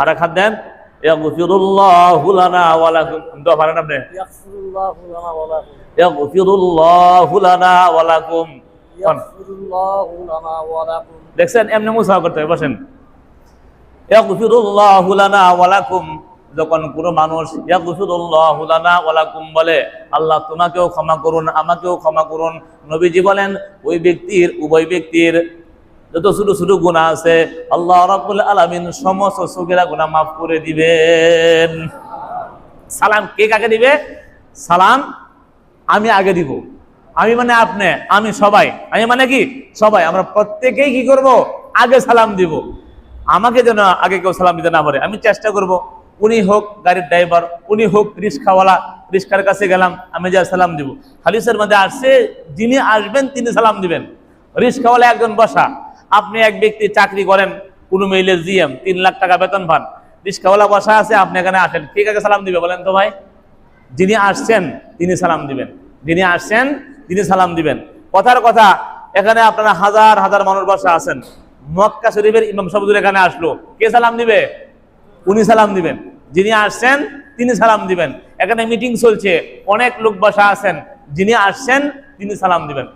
আর এক হাত দেন। পারেন আপনি। দেখছেন এমনি মুসা করতে হবে বসেন। যখন কোনো মানুষ ওয়ালাকুম বলে আল্লাহ তোমাকেও ক্ষমা করুন আমাকেও ক্ষমা করুন। নবীজি বলেন ওই ব্যক্তির উভয় ব্যক্তির যত ছোট ছোট গুনাহ আছে, আল্লাহ রাব্বুল আলামিন সমস্ত সগীরা গুনাহ মাফ করে দিবেন। সালাম কে কাকে দিবে? সালাম আমি আগে দিব। আমি মানে আপনি, আমি সবাই। আমি মানে কি? সবাই। আমরা প্রত্যেকেই কি করব? আগে সালাম দিব। আমাকে যেন আগে কেউ সালাম দিতে না পারে, আমি চেষ্টা করব। উনি হোক গাড়ির ড্রাইভার, উনি হোক রিক্সাওয়ালা, রিক্সার কাছে গেলাম, আমি যা সালাম দিব। হালিসের মধ্যে আসছে, যিনি আসবেন, তিনি সালাম দিবেন। রিক্সাওয়ালা একজন বসা। আপনি এক ব্যক্তি চাকরি করেন, কোনো মেইলে জিএম, তিন লাখ টাকা বেতন পান। রিক্সাওয়ালা বসা আছে, আপনি এখানে আসেন। কে কাকে সালাম দিবে, বলেন তো ভাই। যিনি আসছেন, তিনি সালাম দিবেন। যিনি আসছেন, তিনি সালাম দিবেন। কথার কথা, এখানে আপনারা হাজার হাজার মানুষ বসা আছেন। মক্কা শরীফের ইমাম সাহুদুর এখানে আসলো। কে সালাম দিবে? উনি সালাম দিবেন। যিনি আসছেন, তিনি সালাম দিবেন। এখানে মিটিং চলছে। অনেক লোক বসা আছেন। যিনি আসছেন, তিনি সালাম দিবেন।